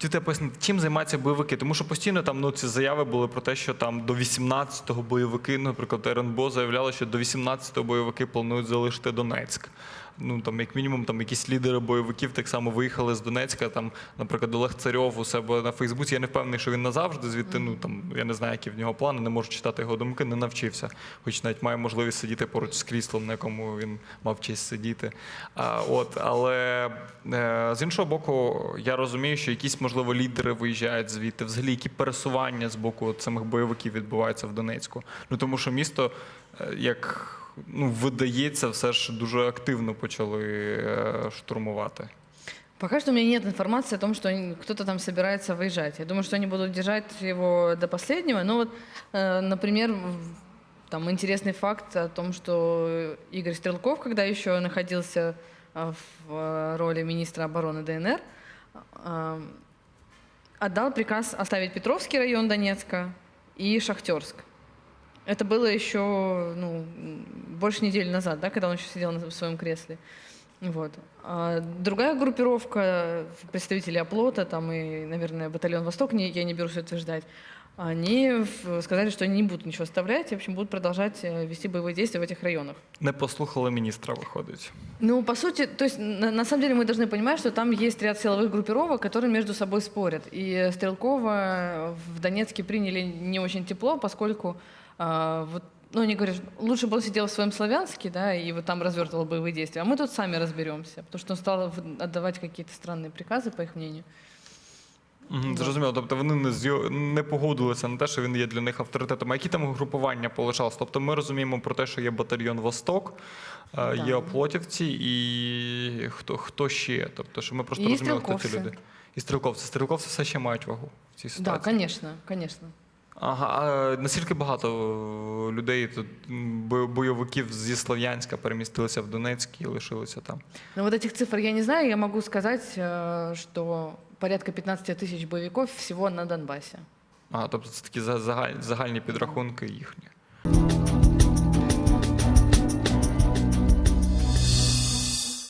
Хотів тебе пояснити, чим займаються бойовики, тому що постійно там ну ці заяви були про те, що там до 18-го бойовики, наприклад, РНБО заявляли, що до 18-го бойовики планують залишити Донецьк. Ну там, як мінімум, там якісь лідери бойовиків так само виїхали з Донецька. Там, наприклад, Олег Царьов у себе на Фейсбуці. Я не впевнений, що він назавжди звідти. Ну там я не знаю, які в нього плани, не можу читати його думки, не навчився. Хоч навіть має можливість сидіти поруч з кріслом, на якому він мав честь сидіти. А, от, але е, з іншого боку, я розумію, що якісь можливо лідери виїжджають звідти. Взагалі, які пересування з боку от самих бойовиків відбуваються в Донецьку. Ну тому що місто, е, як ну видається, все ж дуже активно почали штурмувати. Пока что у меня нет информации о том, что кто-то там собирается выезжать. Я думаю, что они будут держать его до последнего. Ну вот, э, например, там интересный факт о том, что Игорь Стрелков, когда еще находился э, в э, роли министра обороны ДНР, отдал приказ оставить Петровский район Донецка и Шахтерск. Это было еще ну, больше недели назад, да, когда он еще сидел в своем кресле. Вот. А другая группировка, представители оплота, там и, наверное, батальон Восток, не, я не берусь утверждать, они сказали, что они не будут ничего оставлять, и, в общем, будут продолжать э, вести боевые действия в этих районах. Не послухали міністра, виходить. Ну, по сути, то есть, на, на самом деле мы должны понимать, что там есть ряд силовых группировок, которые между собой спорят. И Стрелкова в Донецке приняли не очень тепло, поскольку а, вот, ну, они говорят, лучше бы он сидел в своем Славянске, да, и вот там развертывал боевые действия, а мы тут сами разберемся, потому что он стал в- отдавать какие-то странные приказы, по их мнению. Мгм, Зрозуміло. Тобто вони не зйо- не погодилися на те, що він є для них авторитетом. А які там групування полишалися? Тобто ми розуміємо про те, що є батальйон Восток, е, Да. є оплотівці і хто, хто ще? Тобто, що ми просто І розуміємо, хто ці стрілковці. люди. І стрілковці. Стрілковці все ще мають вагу в цій Да, ситуації. конечно, конечно. Ага, а наскільки багато е, людей тут м, бо- бойовиків зі Слов'янська перемістилися в Донецьк і лишилися там? Но вот этих цифр я не знаю, я могу сказать, э, что порядка 15 тысяч боевиков всего на Донбассе. А, тобто це такі за- загаль- загальні підрахунки їхні.